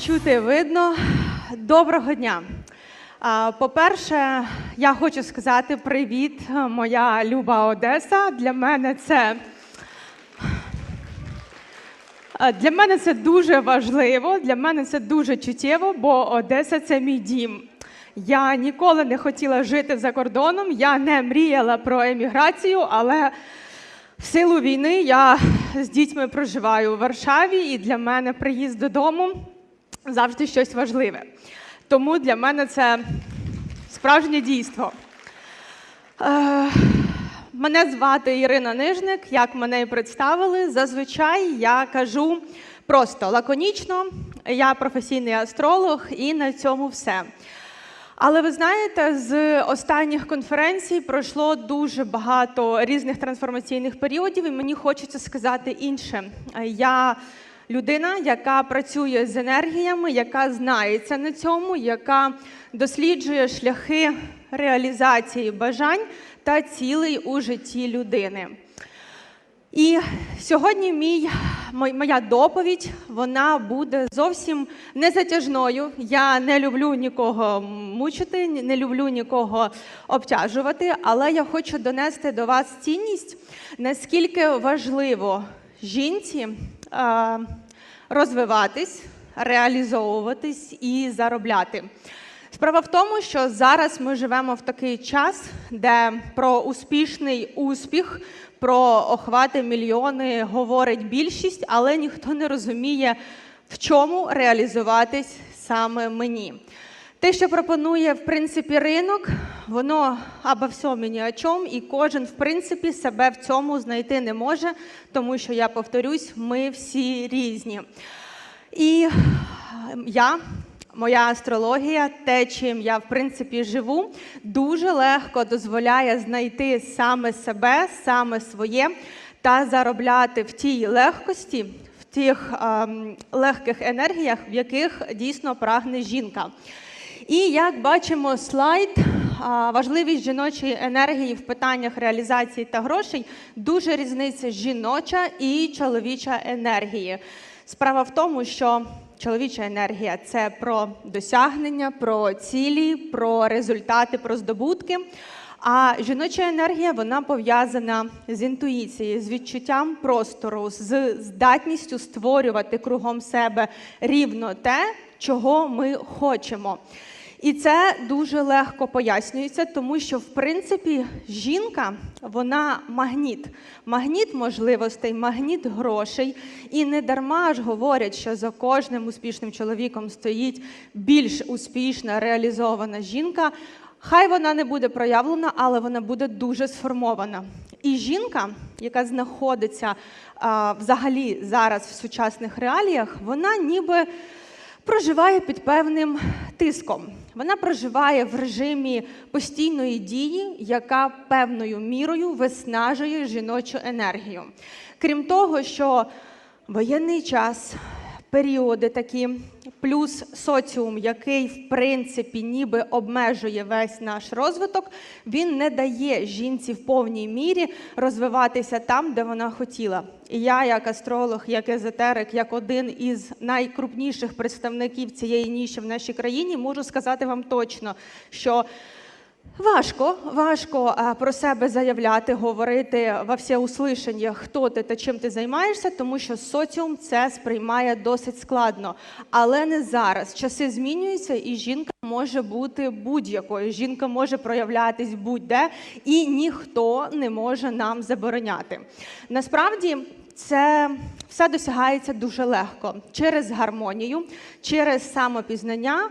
чути видно. Доброго дня. По-перше, я хочу сказати привіт, моя люба Одеса. Для мене це для мене це дуже важливо, для мене це дуже чуттєво, бо Одеса це мій дім. Я ніколи не хотіла жити за кордоном, я не мріяла про еміграцію, але в силу війни я з дітьми проживаю у Варшаві, і для мене приїзд додому завжди щось важливе. Тому для мене це справжнє дійство. Е, Мене звати Ірина Нижник, як мене і представили. Зазвичай я кажу просто лаконічно, я професійний астролог, і на цьому все. Але ви знаєте, з останніх конференцій пройшло дуже багато різних трансформаційних періодів, і мені хочеться сказати інше. Я людина, яка працює з енергіями, яка знається на цьому, яка досліджує шляхи реалізації бажань та цілей у житті людини. І сьогодні мій, моя доповідь вона буде зовсім не затяжною. Я не люблю нікого мучити, не люблю нікого обтяжувати, але я хочу донести до вас цінність, наскільки важливо жінці розвиватись, реалізовуватись і заробляти. Справа в тому, що зараз ми живемо в такий час, де про успішний успіх, про охвати мільйони говорить більшість, але ніхто не розуміє, в чому реалізуватись саме мені. Те, що пропонує в принципі ринок, воно або всьому ні о чому, і кожен, в принципі, себе в цьому знайти не може, тому що я повторюсь, ми всі різні. І я, моя астрологія, те, чим я в принципі живу, дуже легко дозволяє знайти саме себе, саме своє та заробляти в тій легкості, в тих ем, легких енергіях, в яких дійсно прагне жінка. І як бачимо слайд, важливість жіночої енергії в питаннях реалізації та грошей дуже різниця жіноча і чоловіча енергії. Справа в тому, що чоловіча енергія це про досягнення, про цілі, про результати, про здобутки. А жіноча енергія вона пов'язана з інтуїцією, з відчуттям простору, з здатністю створювати кругом себе рівно те, чого ми хочемо. І це дуже легко пояснюється, тому що в принципі жінка вона магніт, магніт можливостей, магніт грошей. І не дарма ж говорять, що за кожним успішним чоловіком стоїть більш успішна реалізована жінка. Хай вона не буде проявлена, але вона буде дуже сформована. І жінка, яка знаходиться а, взагалі зараз в сучасних реаліях, вона ніби проживає під певним тиском. Вона проживає в режимі постійної дії, яка певною мірою виснажує жіночу енергію. Крім того, що воєнний час, періоди такі, плюс соціум, який в принципі ніби обмежує весь наш розвиток, він не дає жінці в повній мірі розвиватися там, де вона хотіла. І я, як астролог, як езотерик, як один із найкрупніших представників цієї ніші в нашій країні, можу сказати вам точно, що Важко, важко про себе заявляти, говорити во всеуслышання, хто ти та чим ти займаєшся, тому що соціум це сприймає досить складно. Але не зараз. Часи змінюються, і жінка може бути будь-якою. Жінка може проявлятись будь-де, і ніхто не може нам забороняти. Насправді. Це все досягається дуже легко через гармонію, через самопізнання,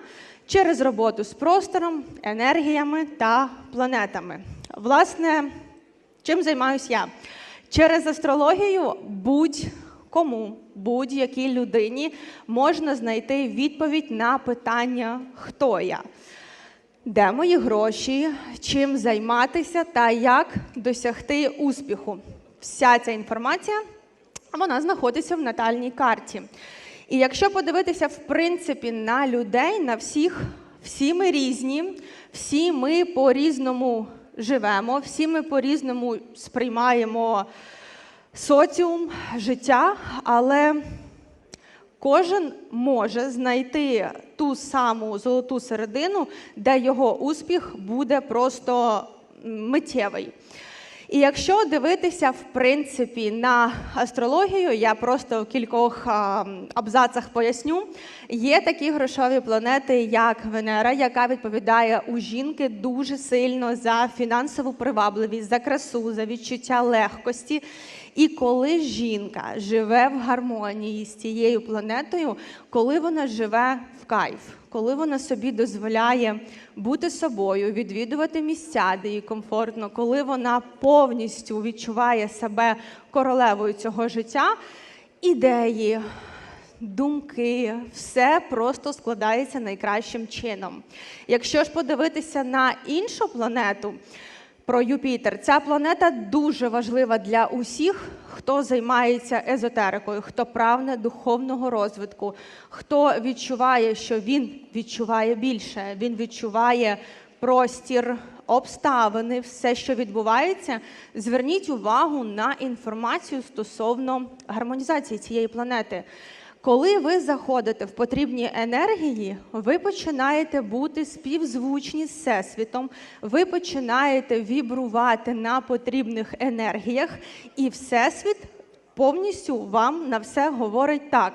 через роботу з простором, енергіями та планетами. Власне, чим займаюся я? Через астрологію будь-кому, будь-якій людині можна знайти відповідь на питання, хто я. Де мої гроші, чим займатися та як досягти успіху? Вся ця інформація вона знаходиться в натальній карті. І якщо подивитися в принципі на людей, на всіх, всі ми різні, всі ми по-різному живемо, всі ми по-різному сприймаємо соціум, життя, але Кожен може знайти ту саму золоту середину, де його успіх буде просто миттєвий. І якщо дивитися в принципі на астрологію, я просто в кількох абзацах поясню. Є такі грошові планети, як Венера, яка відповідає у жінки дуже сильно за фінансову привабливість, за красу, за відчуття легкості. І коли жінка живе в гармонії з цією планетою, коли вона живе в кайф, коли вона собі дозволяє бути собою, відвідувати місця, де їй комфортно, коли вона повністю відчуває себе королевою цього життя, ідеї, думки, все просто складається найкращим чином. Якщо ж подивитися на іншу планету, про Юпітер. Ця планета дуже важлива для усіх, хто займається езотерикою, хто прагне духовного розвитку, хто відчуває, що він відчуває більше, він відчуває простір, обставини, все, що відбувається. Зверніть увагу на інформацію стосовно гармонізації цієї планети. Коли ви заходите в потрібні енергії, ви починаєте бути співзвучні з Всесвітом, ви починаєте вібрувати на потрібних енергіях, і Всесвіт повністю вам на все говорить так.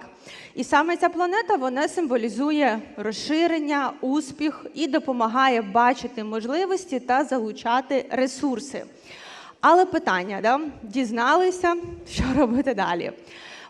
І саме ця планета вона символізує розширення, успіх і допомагає бачити можливості та залучати ресурси. Але питання, да? дізналися, що робити далі.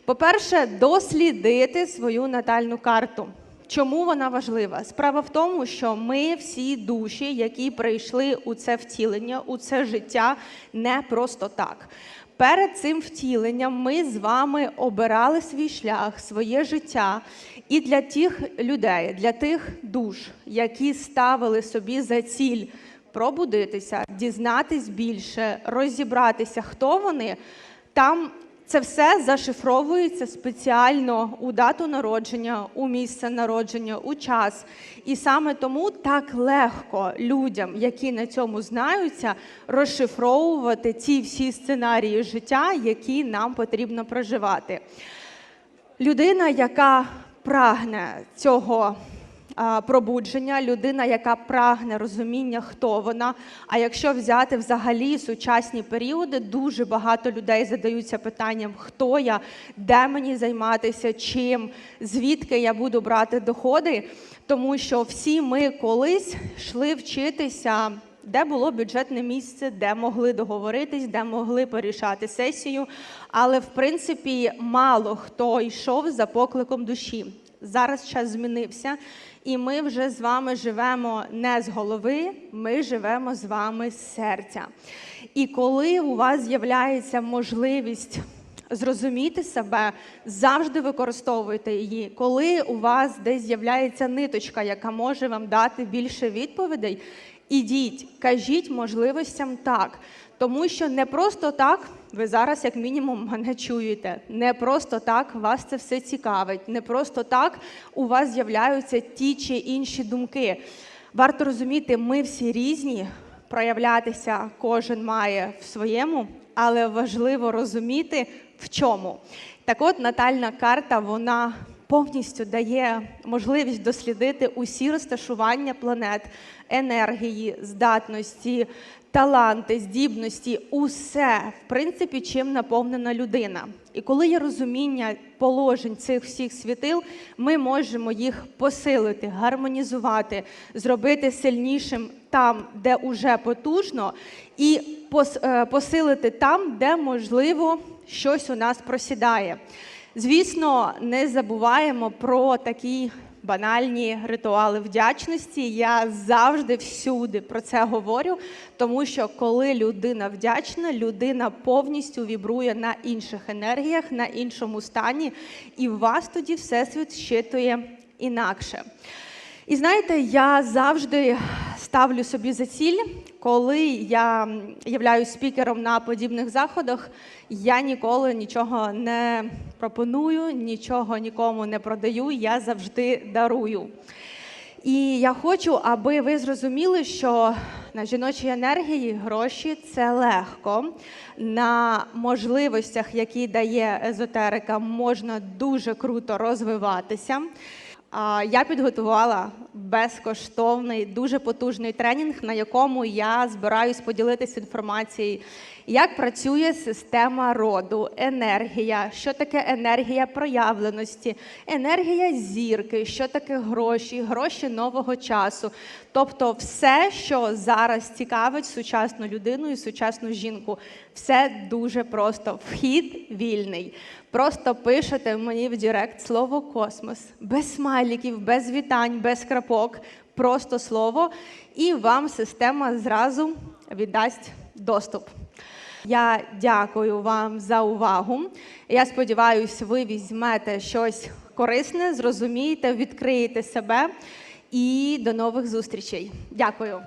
По-перше, дослідити свою натальну карту. Чому вона важлива? Справа в тому, що ми всі душі, які прийшли у це втілення, у це життя, не просто так. Перед цим втіленням ми з вами обирали свій шлях, своє життя. І для тих людей, для тих душ, які ставили собі за ціль пробудитися, дізнатись більше, розібратися, хто вони, там це все зашифровується спеціально у дату народження, у місце народження, у час. І саме тому так легко людям, які на цьому знаються, розшифровувати ці всі сценарії життя, які нам потрібно проживати. Людина, яка прагне цього пробудження, людина, яка прагне розуміння, хто вона. А якщо взяти взагалі сучасні періоди, дуже багато людей задаються питанням, хто я, де мені займатися, чим, звідки я буду брати доходи, тому що всі ми колись йшли вчитися. Де було бюджетне місце, де могли договоритись, де могли порішати сесію. Але в принципі мало хто йшов за покликом душі. Зараз час змінився, і ми вже з вами живемо не з голови, ми живемо з вами з серця. І коли у вас з'являється можливість зрозуміти себе, завжди використовуйте її. Коли у вас десь з'являється ниточка, яка може вам дати більше відповідей, ідіть, кажіть можливостям так. Тому що не просто так ви зараз, як мінімум, мене чуєте. Не просто так вас це все цікавить. Не просто так у вас з'являються ті чи інші думки. Варто розуміти, ми всі різні, проявлятися кожен має в своєму, але важливо розуміти в чому. Так от натальна карта, вона повністю дає можливість дослідити усі розташування планет, енергії, здатності, таланти, здібності, усе, в принципі, чим наповнена людина. І коли є розуміння положень цих всіх світил, ми можемо їх посилити, гармонізувати, зробити сильнішим там, де уже потужно, і е, посилити там, де можливо щось у нас просідає. Звісно, не забуваємо про такі банальні ритуали вдячності. Я завжди всюди про це говорю, тому що коли людина вдячна, людина повністю вібрує на інших енергіях, на іншому стані, і вас тоді всесвіт щитує інакше. І знаєте, я завжди ставлю собі за ціль, коли я являюсь спікером на подібних заходах, я ніколи нічого не пропоную, нічого нікому не продаю, я завжди дарую. І я хочу, аби ви зрозуміли, що На жіночій енергії гроші це легко. На можливостях, які дає езотерика, можна дуже круто розвиватися. Я підготувала безкоштовний, дуже потужний тренінг, на якому я збираюсь поділитися інформацією, як працює система роду, енергія, що таке енергія проявленості, енергія зірки, що таке гроші, гроші нового часу. Тобто, все, що зараз цікавить сучасну людину і сучасну жінку, все дуже просто. Вхід вільний. Просто пишете мені в Директ слово космос, без смайліків, без вітань, без крапок, просто слово, і вам система зразу віддасть доступ. Я дякую вам за увагу. Я сподіваюся, ви візьмете щось корисне, зрозумієте, відкриєте себе. І до нових зустрічей. Дякую.